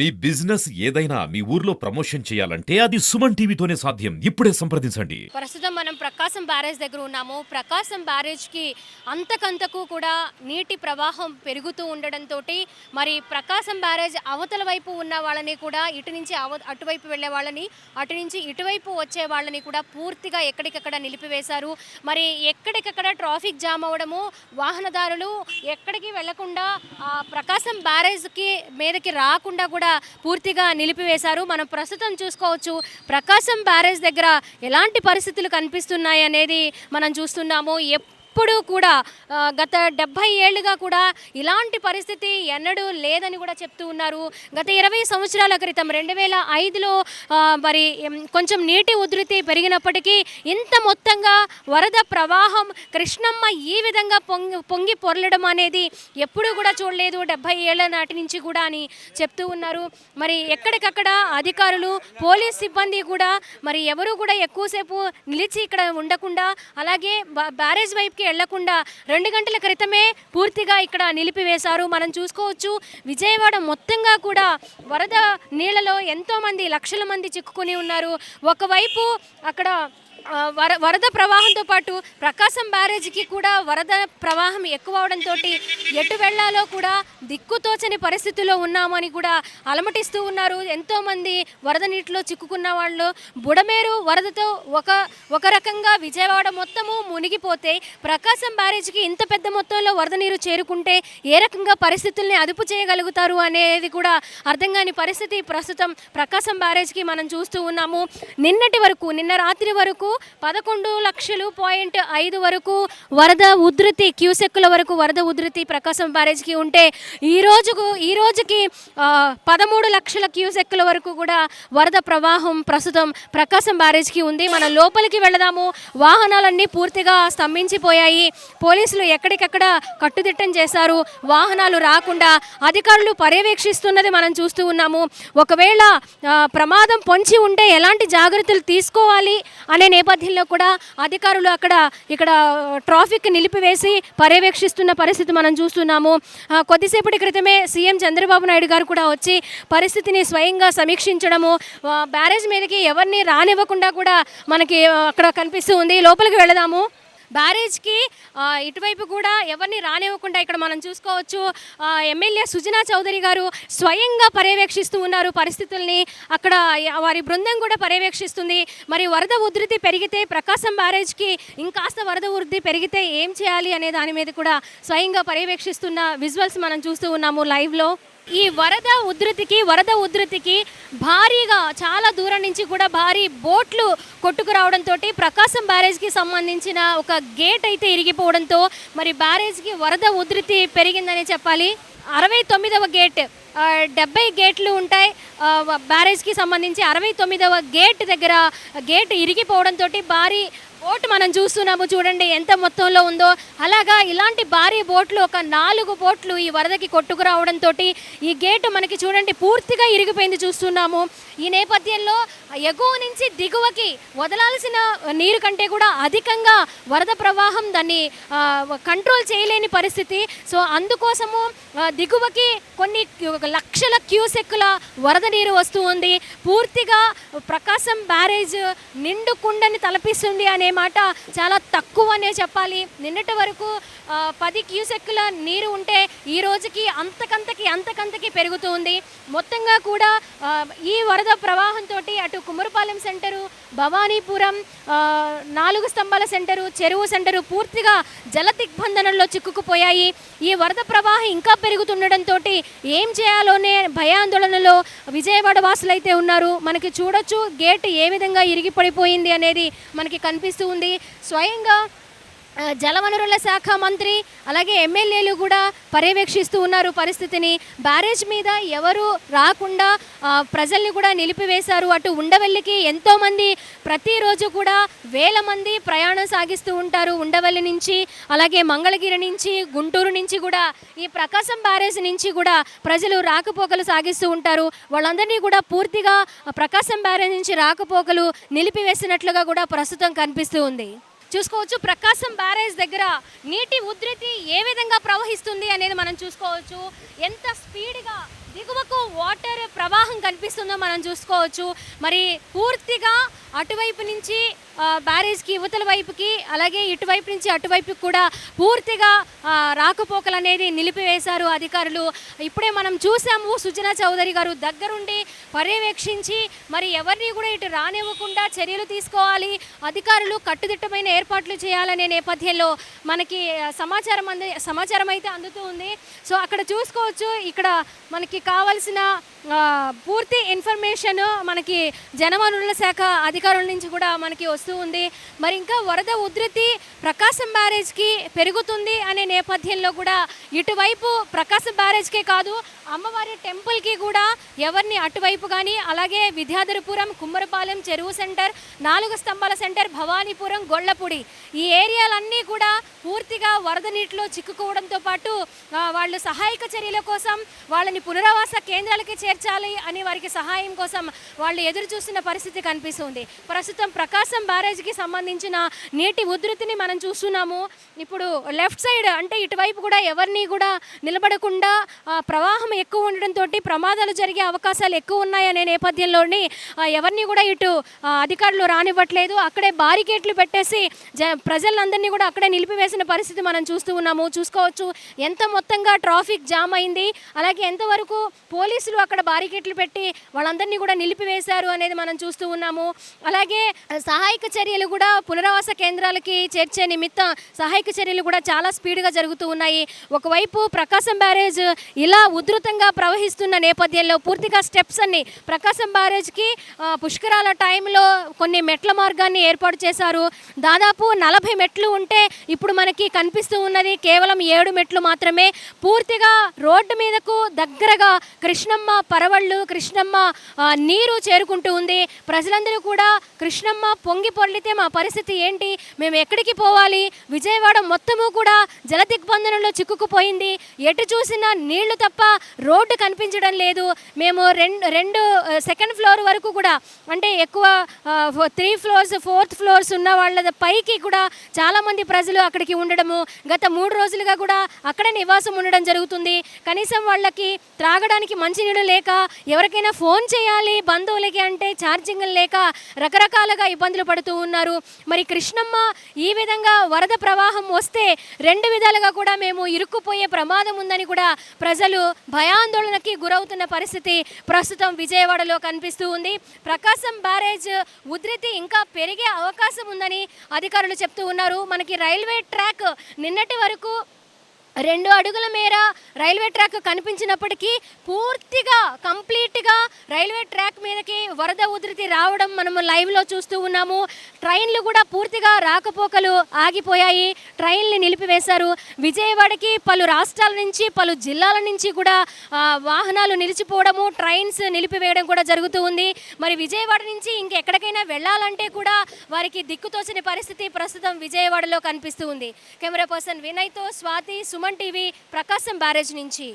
మీ business ఏదైనా మీ ఊర్లో promotion చేయాలంటే అది సుమన్ టీవీతోనే సాధ్యం. ఇప్పుడే సంప్రదించండి. ప్రస్తుతం మనం ప్రకాశం బ్యారేజ్ దగ్గర ఉన్నాము. ప్రకాశం బ్యారేజ్కి అంతకంతకు కూడా నీటి ప్రవాహం పెరుగుతూ ఉండడంతో మరి ప్రకాశం బ్యారేజ్ అవతల వైపు ఉన్న వాళ్ళని కూడా ఇటు నుంచి అవ అటువైపు వెళ్ళే వాళ్ళని అటు నుంచి ఇటువైపు వచ్చే వాళ్ళని కూడా పూర్తిగా ఎక్కడికక్కడ నిలిపివేశారు. మరి ఎక్కడికక్కడ ట్రాఫిక్ జామ్ అవ్వడము వాహనదారులు ఎక్కడికి వెళ్ళకుండా ప్రకాశం బ్యారేజ్కి మీదకి రాకుండా కూడా పూర్తిగా నిలిపివేశారు. మనం ప్రస్తుతం చూసుకోవచ్చు ప్రకాశం బ్యారేజ్ దగ్గర ఎలాంటి పరిస్థితులు కనిపిస్తున్నాయి అనేది మనం చూస్తున్నాము. ఎప్పుడూ కూడా గత డెబ్భై ఏళ్ళుగా కూడా ఇలాంటి పరిస్థితి ఎన్నడూ లేదని కూడా చెప్తూ ఉన్నారు. గత ఇరవై సంవత్సరాల క్రితం రెండు వేల ఐదులో మరి కొంచెం నీటి ఉధృతి పెరిగినప్పటికీ ఇంత మొత్తంగా వరద ప్రవాహం కృష్ణమ్మ ఈ విధంగా పొంగి పొంగి పొరలడం అనేది ఎప్పుడూ కూడా చూడలేదు. డెబ్భై ఏళ్ళ నాటి నుంచి కూడా అని చెప్తూ ఉన్నారు. మరి ఎక్కడికక్కడ అధికారులు పోలీస్ సిబ్బంది కూడా మరి ఎవరు కూడా ఎక్కువసేపు నిలిచి ఇక్కడ ఉండకుండా అలాగే బ- బ్యారేజ్ వైపుకి వెళ్ళకుండా రెండు గంటల క్రితమే పూర్తిగా ఇక్కడ నిలిపివేశారు. మనం చూసుకోవచ్చు విజయవాడ మొత్తంగా కూడా వరద నీళ్ళలో ఎంతో మంది లక్షల మంది చిక్కుకుని ఉన్నారు. ఒకవైపు అక్కడ వర వరద ప్రవాహంతో పాటు ప్రకాశం బ్యారేజ్కి కూడా వరద ప్రవాహం ఎక్కువ అవడంతో ఎటు వెళ్ళాలో కూడా దిక్కుతోచని పరిస్థితిలో ఉన్నామని కూడా అలమటిస్తూ ఉన్నారు. ఎంతోమంది వరద నీటిలో చిక్కుకున్న వాళ్ళు బుడమేరు వరదతో ఒక ఒక రకంగా విజయవాడ మొత్తము మునిగిపోతే ప్రకాశం బ్యారేజ్కి ఇంత పెద్ద మొత్తంలో వరద నీరు చేరుకుంటే ఏ రకంగా పరిస్థితుల్ని అదుపు చేయగలుగుతారు అనేది కూడా అర్థం కాని పరిస్థితి ప్రస్తుతం ప్రకాశం బ్యారేజ్కి మనం చూస్తూ ఉన్నాము. నిన్నటి వరకు నిన్న రాత్రి వరకు పదకొండు లక్షలు పాయింట్ ఐదు వరకు వరద ఉధృతి క్యూసెక్కుల వరకు వరద ఉధృతి ప్రకాశం బ్యారేజ్కి ఉంటే ఈ రోజుకు ఈ రోజుకి పదమూడు లక్షల క్యూసెక్కుల వరకు కూడా వరద ప్రవాహం ప్రస్తుతం ప్రకాశం బ్యారేజ్కి ఉంది. మనం లోపలికి వెళదాము. వాహనాలన్నీ పూర్తిగా స్తంభించిపోయాయి. పోలీసులు ఎక్కడికెక్కడ కట్టుదిట్టం చేశారు. వాహనాలు రాకుండా అధికారులు పర్యవేక్షిస్తున్నది మనం చూస్తూ ఉన్నాము. ఒకవేళ ప్రమాదం పొంచి ఉంటే ఎలాంటి జాగ్రత్తలు తీసుకోవాలి అనే నేపథ్యంలో కూడా అధికారులు అక్కడ ఇక్కడ ట్రాఫిక్ నిలిపివేసి పర్యవేక్షిస్తున్న పరిస్థితి మనం చూస్తున్నాము. కొద్దిసేపటి క్రితమే సీఎం చంద్రబాబు నాయుడు గారు కూడా వచ్చి పరిస్థితిని స్వయంగా సమీక్షించడము బ్యారేజ్ మీదకి ఎవరిని రానివ్వకుండా కూడా మనకి అక్కడ కనిపిస్తూ ఉంది. లోపలికి వెళదాము. బ్యారేజ్కి ఇటువైపు కూడా ఎవరిని రానివ్వకుండా ఇక్కడ మనం చూసుకోవచ్చు. ఎమ్మెల్యే సుజనా చౌదరి గారు స్వయంగా పర్యవేక్షిస్తూ ఉన్నారు పరిస్థితుల్ని. అక్కడ వారి బృందం కూడా పర్యవేక్షిస్తుంది. మరి వరద ఉధృతి పెరిగితే ప్రకాశం బ్యారేజ్కి ఇంకాస్త వరద ఉధృతి పెరిగితే ఏం చేయాలి అనే దాని మీద కూడా స్వయంగా పర్యవేక్షిస్తున్న విజువల్స్ మనం చూస్తూ ఉన్నాము లైవ్లో. ఈ వరద ఉధృతికి వరద ఉధృతికి భారీగా చాలా దూరం నుంచి కూడా భారీ బోట్లు కొట్టుకురావడంతో ప్రకాశం బ్యారేజ్కి సంబంధించిన ఒక గేట్ అయితే ఇరిగిపోవడంతో మరి బ్యారేజ్కి వరద ఉధృతి పెరిగిందని చెప్పాలి. అరవై తొమ్మిదవ గేట్ డెబ్బై గేట్లు ఉంటాయి. బ్యారేజ్కి సంబంధించి అరవై తొమ్మిదవ గేట్ దగ్గర గేట్ ఇరిగిపోవడంతో భారీ బోట్ మనం చూస్తున్నాము చూడండి ఎంత మొత్తంలో ఉందో. అలాగా ఇలాంటి భారీ బోట్లు ఒక నాలుగు బోట్లు ఈ వరదకి కొట్టుకురావడంతో ఈ గేటు మనకి చూడండి పూర్తిగా ఇరిగిపోయింది చూస్తున్నాము. ఈ నేపథ్యంలో ఎగువ నుంచి దిగువకి వదలాల్సిన నీరు కంటే కూడా అధికంగా వరద ప్రవాహం దాన్ని కంట్రోల్ చేయలేని పరిస్థితి. సో అందుకోసము దిగువకి కొన్ని క్యూ- లక్షల క్యూసెక్కుల వరద నీరు వస్తూ ఉంది. పూర్తిగా ప్రకాశం బ్యారేజ్ నిండు కుండని తలపిస్తుంది అనే మాట చాలా తక్కువనే చెప్పాలి. నిన్నటి వరకు పది క్యూసెక్కుల నీరు ఉంటే ఈ రోజుకి అంతకంతకి అంతకంతకి పెరుగుతూ ఉంది. మొత్తంగా కూడా ఈ వరద ప్రవాహంతో అటు కుమ్మరపాలెం సెంటరు భవానీపురం నాలుగు స్తంభాల సెంటరు చెరువు సెంటరు పూర్తిగా జల దిగ్బంధనంలో చిక్కుకుపోయాయి. ఈ వరద ప్రవాహం ఇంకా పెరుగుతుండటంతో ఏం చేయాలోనే భయాందోళనలో విజయవాడ వాసులైతే ఉన్నారు. మనకి చూడొచ్చు గేట్ ఏ విధంగా ఇరిగి పడిపోయింది అనేది మనకి కనిపిస్తూ ఉంది. స్వయంగా జలవనరుల శాఖ మంత్రి అలాగే ఎమ్మెల్యేలు కూడా పర్యవేక్షిస్తూ ఉన్నారు పరిస్థితిని. బ్యారేజ్ మీద ఎవరు రాకుండా ప్రజల్ని కూడా నిలిపివేశారు. అటు ఉండవల్లికి ఎంతోమంది ప్రతిరోజు కూడా వేల మంది ప్రయాణం సాగిస్తూ ఉంటారు ఉండవల్లి నుంచి. అలాగే మంగళగిరి నుంచి గుంటూరు నుంచి కూడా ఈ ప్రకాశం బ్యారేజ్ నుంచి కూడా ప్రజలు రాకపోకలు సాగిస్తూ ఉంటారు. వాళ్ళందరినీ కూడా పూర్తిగా ప్రకాశం బ్యారేజ్ నుంచి రాకపోకలు నిలిపివేసినట్లుగా కూడా ప్రస్తుతం కనిపిస్తూ ఉంది. చూసుకోవచ్చు. ప్రకాశం బ్యారేజ్ దగ్గర నీటి ఉధృతి ఏ విధంగా ప్రవహిస్తుంది అనేది మనం చూసుకోవచ్చు. ఎంత స్పీడ్గా దిగువకు వాటర్ ప్రవాహం కనిపిస్తుందో మనం చూసుకోవచ్చు. మరి పూర్తిగా అటువైపు నుంచి బ్యారేజ్కి ఇవతల వైపుకి అలాగే ఇటువైపు నుంచి అటువైపుకి కూడా పూర్తిగా రాకపోకలు అనేది నిలిపివేశారు అధికారులు. ఇప్పుడే మనం చూసాము సుజనా చౌదరి గారు దగ్గరుండి పర్యవేక్షించి మరి ఎవరిని కూడా ఇటు రానివ్వకుండా చర్యలు తీసుకోవాలి. అధికారులు కట్టుదిట్టమైన ఏర్పాట్లు చేయాలనే నేపథ్యంలో మనకి సమాచారం అంది సమాచారం అయితే అందుతూ ఉంది. సో అక్కడ చూసుకోవచ్చు. ఇక్కడ మనకి కావాల్సిన పూర్తి ఇన్ఫర్మేషన్ మనకి జనవనరుల శాఖ అధికారుల నుంచి కూడా మనకి వస్తూ ఉంది. మరి ఇంకా వరద ఉధృతి ప్రకాశం బ్యారేజ్కి పెరుగుతుంది అనే నేపథ్యంలో కూడా ఇటువైపు ప్రకాశం బ్యారేజ్కే కాదు అమ్మవారి టెంపుల్కి కూడా ఎవరిని అటువైపు కానీ అలాగే విద్యాధరపురం కుమ్మరపాలెం చెరువు సెంటర్ నాలుగు స్తంభాల సెంటర్ భవానీపురం గొల్లపూడి ఈ ఏరియాలన్నీ కూడా పూర్తిగా వరద నీటిలో చిక్కుకోవడంతో పాటు వాళ్ళు సహాయక చర్యల కోసం వాళ్ళని పునరావాస కేంద్రాలకి చేర్చాలి అని వారికి సహాయం కోసం వాళ్ళు ఎదురు చూస్తున్న పరిస్థితి కనిపిస్తుంది. ప్రస్తుతం ప్రకాశం బ్యారేజ్కి సంబంధించిన నీటి ఉధృతిని మనం చూస్తున్నాము. ఇప్పుడు లెఫ్ట్ సైడ్ అంటే ఇటువైపు కూడా ఎవరిని కూడా నిలబడకుండా ప్రవాహం ఎక్కువ ఉండడంతో ప్రమాదాలు జరిగే అవకాశాలు ఎక్కువ ఉన్నాయనే నేపథ్యంలోని ఎవరిని కూడా ఇటు అధికారులు రానివ్వట్లేదు. అక్కడే బారికేట్లు పెట్టేసి జ ప్రజలందరినీ కూడా అక్కడే నిలిపివేసిన పరిస్థితి మనం చూస్తూ ఉన్నాము. చూసుకోవచ్చు ఎంత మొత్తంగా ట్రాఫిక్ జామ్ అయింది. అలాగే ఎంతవరకు పోలీసులు అక్కడ బారికేట్లు పెట్టి వాళ్ళందరినీ కూడా నిలిపివేశారు అనేది మనం చూస్తూ ఉన్నాము. అలాగే సహాయక చర్యలు కూడా పునరావాస కేంద్రాలకి చేర్చే నిమిత్తం సహాయక చర్యలు కూడా చాలా స్పీడ్గా జరుగుతూ ఉన్నాయి. ఒకవైపు ప్రకాశం బ్యారేజ్ ఇలా ఉధృతంగా ప్రవహిస్తున్న నేపథ్యంలో పూర్తిగా స్టెప్స్ అన్ని ప్రకాశం బ్యారేజ్కి పుష్కరాల టైంలో కొన్ని మెట్ల మార్గాన్ని ఏర్పాటు చేశారు. దాదాపు నలభై మెట్లు ఉంటే ఇప్పుడు మనకి కనిపిస్తూ ఉన్నది కేవలం ఏడు మెట్లు మాత్రమే. పూర్తిగా రోడ్డు మీదకు దగ్గరగా కృష్ణమ్మ పరవళ్ళు కృష్ణమ్మ నీరు చేరుకుంటూ ఉంది. ప్రజలందరూ కూడా కృష్ణమ్మ పొంగి పొర్లితే మా పరిస్థితి ఏంటి? మేము ఎక్కడికి పోవాలి? విజయవాడ మొత్తము కూడా జల దిగ్బంధనంలో చిక్కుకుపోయింది. ఎటు చూసినా నీళ్ళు తప్ప రోడ్డు కనిపించడం లేదు. మేము రెండు రెండు సెకండ్ ఫ్లోర్ వరకు కూడా అంటే ఎక్కువ త్రీ ఫ్లోర్స్ ఫోర్త్ ఫ్లోర్స్ ఉన్న వాళ్ళ పైకి కూడా చాలామంది ప్రజలు అక్కడికి ఉండడము గత మూడు రోజులుగా కూడా అక్కడ నివాసం ఉండడం జరుగుతుంది. కనీసం వాళ్ళకి త్రాగడానికి మంచినీళ్ళు లేక ఎవరికైనా ఫోన్ చేయాలి బంధువులకి అంటే ఛార్జింగ్ లేక రకరకాలుగా ఇబ్బందులు పడుతూ ఉన్నారు. మరి కృష్ణమ్మ ఈ విధంగా వరద ప్రవాహం వస్తే రెండు విధాలుగా కూడా మేము ఇరుక్కుపోయే ప్రమాదం ఉందని కూడా ప్రజలు భయాందోళనకి గురవుతున్న పరిస్థితి ప్రస్తుతం విజయవాడలో కనిపిస్తూ ఉంది. ప్రకాశం బ్యారేజ్ ఉధృతి ఇంకా పెరిగే అవకాశం ఉందని అధికారులు చెప్తూ ఉన్నారు. మనకి రైల్వే ట్రాక్ నిన్నటి వరకు రెండు అడుగుల మేర రైల్వే ట్రాక్ కనిపించినప్పటికీ పూర్తిగా కంప్లీట్గా రైల్వే ట్రాక్ మీదకి వరద ఉధృతి రావడం మనము లైవ్లో చూస్తూ ఉన్నాము. ట్రైన్లు కూడా పూర్తిగా రాకపోకలు ఆగిపోయాయి. ట్రైన్లు నిలిపివేశారు. విజయవాడకి పలు రాష్ట్రాల నుంచి పలు జిల్లాల నుంచి కూడా వాహనాలు నిలిచిపోవడము ట్రైన్స్ నిలిపివేయడం కూడా జరుగుతూ ఉంది. మరి విజయవాడ నుంచి ఇంకెక్కడికైనా వెళ్ళాలంటే కూడా వారికి దిక్కుతోచని పరిస్థితి ప్రస్తుతం విజయవాడలో కనిపిస్తూ ఉంది. కెమెరా పర్సన్ వినయ్తో స్వాతి సుమన్ టీవీ ప్రకాశం బ్యారేజ్ నుంచి.